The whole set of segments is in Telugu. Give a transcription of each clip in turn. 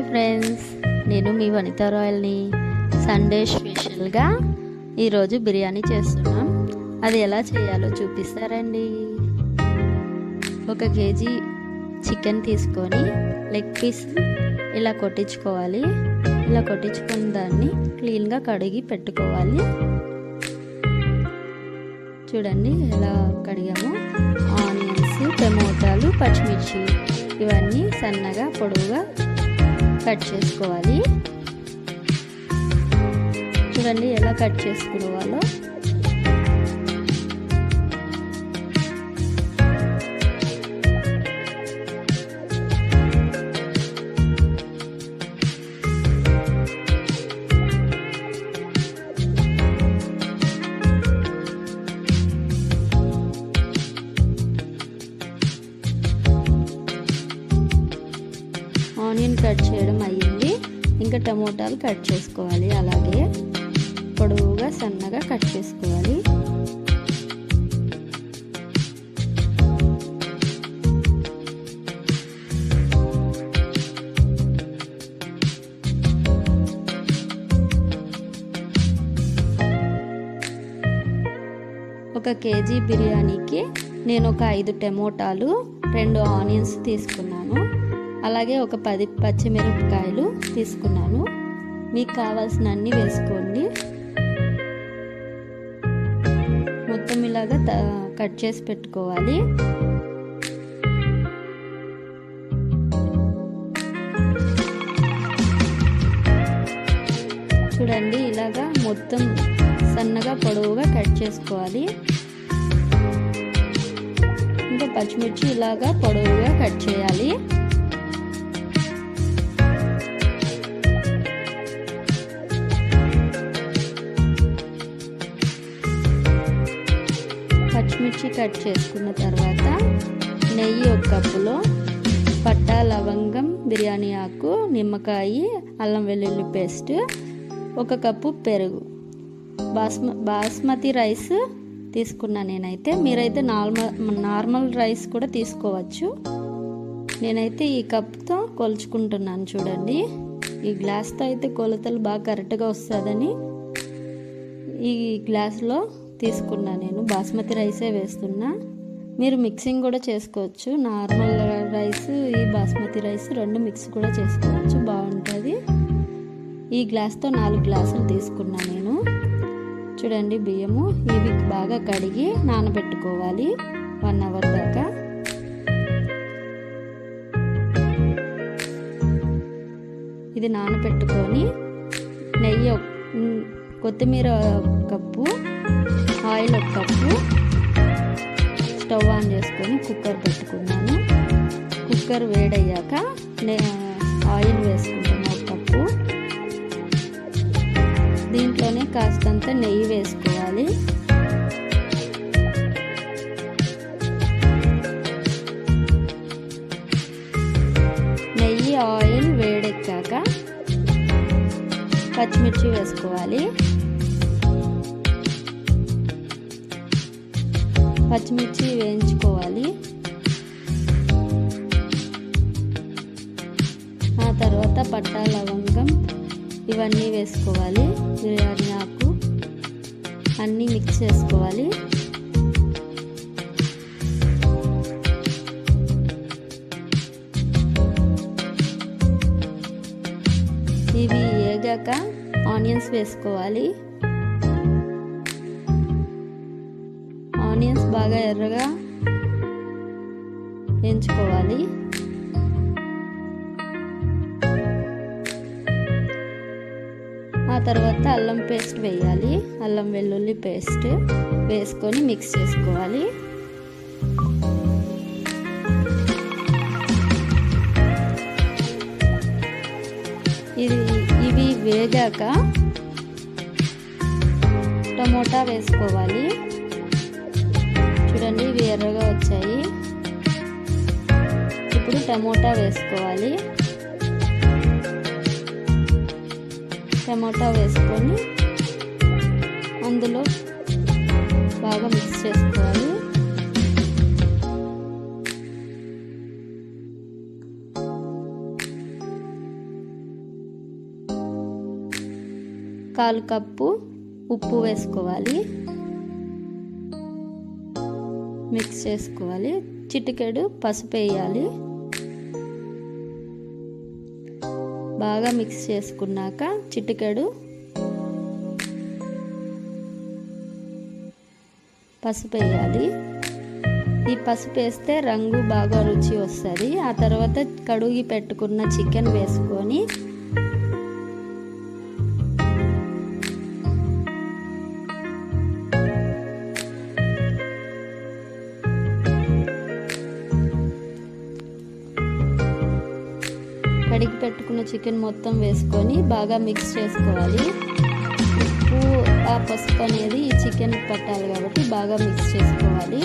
హాయ్ ఫ్రెండ్స్ నేను మీ వనిత రాయల్ని. సండే స్పెషల్గా ఈరోజు బిర్యానీ చేస్తున్నాం. అది ఎలా చేయాలో చూపిస్తారండి. ఒక కేజీ చికెన్ తీసుకొని లెగ్ పీస్ ఇలా కొట్టించుకోవాలి. ఇలా కొట్టించుకున్న దాన్ని క్లీన్గా కడిగి పెట్టుకోవాలి. చూడండి ఎలా కడిగాము. ఆనియన్స్ టమోటాలు పచ్చిమిర్చి ఇవన్నీ సన్నగా పొడవుగా కట్ చేసుకోవాలి. చూడండి ఎలా కట్ చేసుకోవాలో. ఆనియన్ కట్ చేయడం అయ్యింది. ఇంకా టమోటాలు కట్ చేసుకోవాలి. అలాగే పొడవుగా సన్నగా కట్ చేసుకోవాలి. ఒక కేజీ బిర్యానీకి నేను ఒక ఐదు టమోటాలు రెండు ఆనియన్స్ తీసుకున్నాను అలాగే ఒక పది పచ్చిమిరపకాయలు తీసుకున్నాను. మీకు కావాల్సిన అన్ని వేసుకోండి. మొత్తం ఇలాగా కట్ చేసి పెట్టుకోవాలి. చూడండి ఇలాగా మొత్తం సన్నగా పొడవుగా కట్ చేసుకోవాలి. ఇంకా పచ్చిమిర్చి ఇలాగా పొడవుగా కట్ చేయాలి. పచ్చిమిర్చి కట్ చేసుకున్న తర్వాత నెయ్యి ఒక కప్పులో పట్టా లవంగం బిర్యానీ ఆకు నిమ్మకాయ అల్లం వెల్లుల్లి పేస్ట్ ఒక కప్పు పెరుగు. బాస్మ బాస్మతి రైస్ తీసుకున్నా నేనైతే మీరైతే నార్మల్ నార్మల్ రైస్ కూడా తీసుకోవచ్చు. నేనైతే ఈ కప్తో కొలుచుకుంటున్నాను చూడండి. ఈ గ్లాస్తో అయితే కొలతలు బాగా కరెక్ట్గా వస్తుందని. ఈ గ్లాస్లో తీసుకున్నా నేను. బాస్మతి రైసే వేస్తున్నా. మీరు మిక్సింగ్ కూడా చేసుకోవచ్చు. నార్మల్ రైస్ ఈ బాస్మతి రైస్ రెండు మిక్స్ కూడా చేసుకోవచ్చు. బాగుంటుంది. ఈ గ్లాస్తో నాలుగు గ్లాసులు తీసుకున్నా నేను. చూడండి బియ్యము. ఇవి బాగా కడిగి నానబెట్టుకోవాలి. వన్ అవర్ దాకా. ఇది నానబెట్టుకొని నెయ్యి కొత్తిమీర కప్పు. చేసుకొని కుక్కర్ పెట్టుకున్నాను. కుక్కర్ వేడయ్యాక ఆయిల్ వేసుకుంటాను ఒక కప్పు. దీంట్లోనే కాస్తంత నెయ్యి వేసుకోవాలి. నెయ్యి ఆయిల్ వేడెక్కాక పచ్చిమిర్చి వేసుకోవాలి. పచ్చిమిర్చి వేయించుకోవాలి. ఆ తర్వాత పట్టా లవంగం ఇవన్నీ వేసుకోవాలి. బిర్యానీ ఆకు అన్నీ మిక్స్ చేసుకోవాలి. ఇవి వేగాక ఆనియన్స్ వేసుకోవాలి. ఆనియన్స్ బాగా ఎర్రగా ఎంచుకోవాలి ఆ తర్వాత అల్లం పేస్ట్ వేయాలి. అల్లం వెల్లుల్లి పేస్ట్ వేసుకొని మిక్స్ చేసుకోవాలి. ఇది ఇవి వేగాక టమోటా వేసుకోవాలి. చూడండి ఇవి ఎర్రగా వచ్చాయి. ఇప్పుడు టమోటా వేసుకోవాలి. టమోటా వేసుకొని అందులో బాగా మిక్స్ చేసుకోవాలి. కాలు కప్పు ఉప్పు వేసుకోవాలి. మిక్స్ చేసుకోవాలి. చిటికెడు పసుపు వేయాలి. బాగా మిక్స్ చేసుకున్నాక చిటికెడు పసుపు వేయాలి. ఈ పసుపు వేస్తే రంగు బాగా రుచి వస్తుంది. ఆ తర్వాత కడుగి పెట్టుకున్న చికెన్ వేసుకొని పెట్టుకున్న చికెన్ మొత్తం వేసుకొని బాగా మిక్స్ చేసుకోవాలి. ఉప్పు ఆ పసుపు అనేది ఈ చికెన్ పట్టాలి కాబట్టి బాగా మిక్స్ చేసుకోవాలి.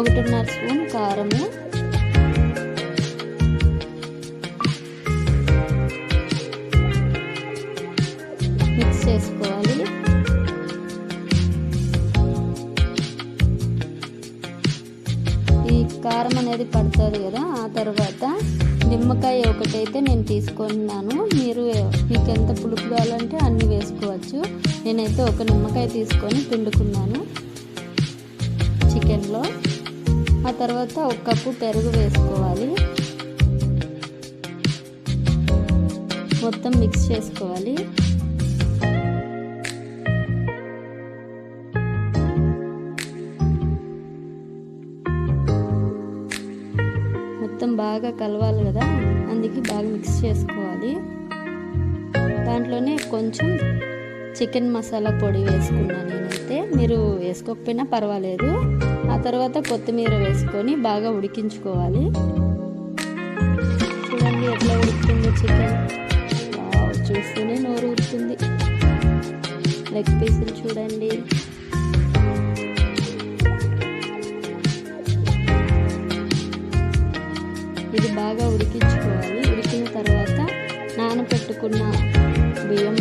ఒకటిన్నర స్పూన్ కారము. మిక్స్ చేసుకో అనేది పడుతుంది కదా ఆ తర్వాత నిమ్మకాయ ఒకటైతే నేను తీసుకున్నాను మీరు మీకు ఎంత పులుపు కావాలంటే అన్నీ వేసుకోవచ్చు. నేనైతే ఒక నిమ్మకాయ తీసుకొని పిండుకున్నాను చికెన్లో. ఆ తర్వాత ఒక కప్పు పెరుగు వేసుకోవాలి. మొత్తం మిక్స్ చేసుకోవాలి. మొత్తం బాగా కలవాలి కదా అందుకే బాగా మిక్స్ చేసుకోవాలి. దాంట్లోనే కొంచెం చికెన్ మసాలా పొడి వేసుకున్నాను నేనైతే. మీరు వేసుకోకపోయినా పర్వాలేదు. ఆ తర్వాత కొత్తిమీర వేసుకొని బాగా ఉడికించుకోవాలి. చూడండి ఎట్లా ఉడుకుతుందో చికెన్. చూస్తూనే నోరు ఉడుతుంది లెగ్ పీసులు చూడండి. నానబెట్టుకున్న బియ్యం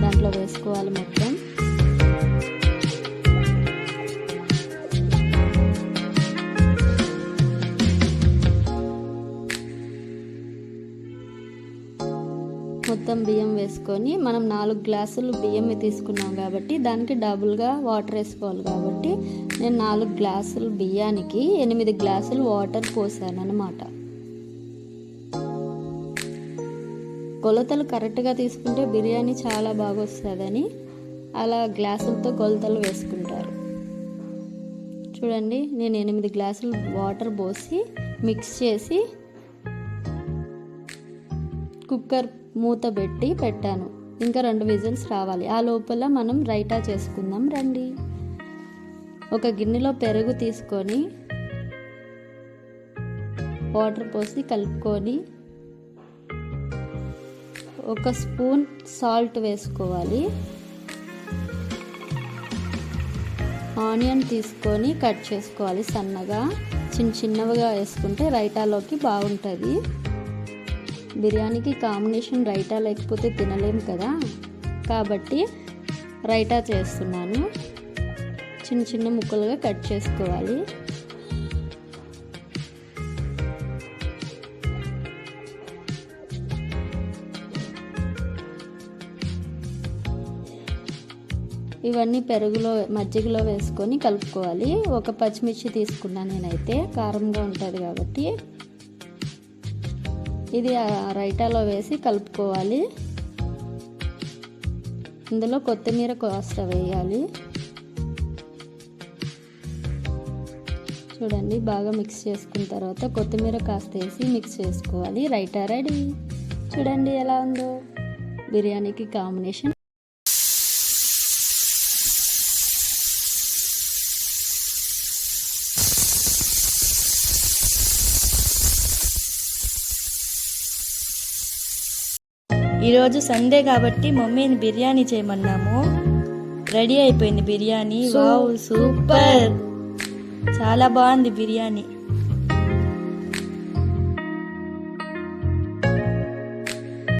దాంట్లో వేసుకోవాలి మొత్తం. మొత్తం బియ్యం వేసుకొని మనం నాలుగు గ్లాసులు బియ్యం తీసుకున్నాం కాబట్టి దానికి డబుల్గా వాటర్ వేసుకోవాలి కాబట్టి నేను నాలుగు గ్లాసులు బియ్యానికి ఎనిమిది గ్లాసులు వాటర్ పోసాను అనమాట కొలతలు కరెక్ట్గా తీసుకుంటే బిర్యానీ చాలా బాగా వస్తుందని అలా గ్లాసులతో కొలతలు వేసుకుంటారు. చూడండి నేను ఎనిమిది గ్లాసులు వాటర్ పోసి మిక్స్ చేసి కుక్కర్ మూత పెట్టి పెట్టాను. ఇంకా రెండు విజిల్స్ రావాలి. ఆ లోపల మనం రైటా చేసుకుందాం రండి. ఒక గిన్నెలో పెరుగు తీసుకొని వాటర్ పోసి కలుపుకొని ఒక స్పూన్ సాల్ట్ వేసుకోవాలి. ఆనియన్ తీసుకొని కట్ చేసుకోవాలి సన్నగా. చిన్న చిన్నవిగా వేసుకుంటే రైటాలోకి బాగుంటుంది. బిర్యానీకి కాంబినేషన్ రైటా లేకపోతే తినలేము కదా. కాబట్టి రైటా చేస్తున్నాను. చిన్న చిన్న ముక్కలుగా కట్ చేసుకోవాలి. ఇవన్నీ పెరుగులో మజ్జిగలో వేసుకొని కలుపుకోవాలి. ఒక పచ్చిమిర్చి తీసుకున్నాను నేనైతే. కారంగా ఉంటుంది కాబట్టి ఇది రైటాలో వేసి కలుపుకోవాలి. ఇందులో కొత్తిమీర కాస్త వేయాలి. చూడండి బాగా మిక్స్ చేసుకున్న తర్వాత కొత్తిమీర కాస్త వేసి మిక్స్ చేసుకోవాలి. రైటా రెడీ. చూడండి ఎలా ఉందో. బిర్యానీకి కాంబినేషన్ ఈరోజు సండే కాబట్టి మమ్మీని బిర్యానీ చేయమన్నాము. రెడీ అయిపోయింది బిర్యానీ. Wow super. చాలా బాగుంది బిర్యానీ.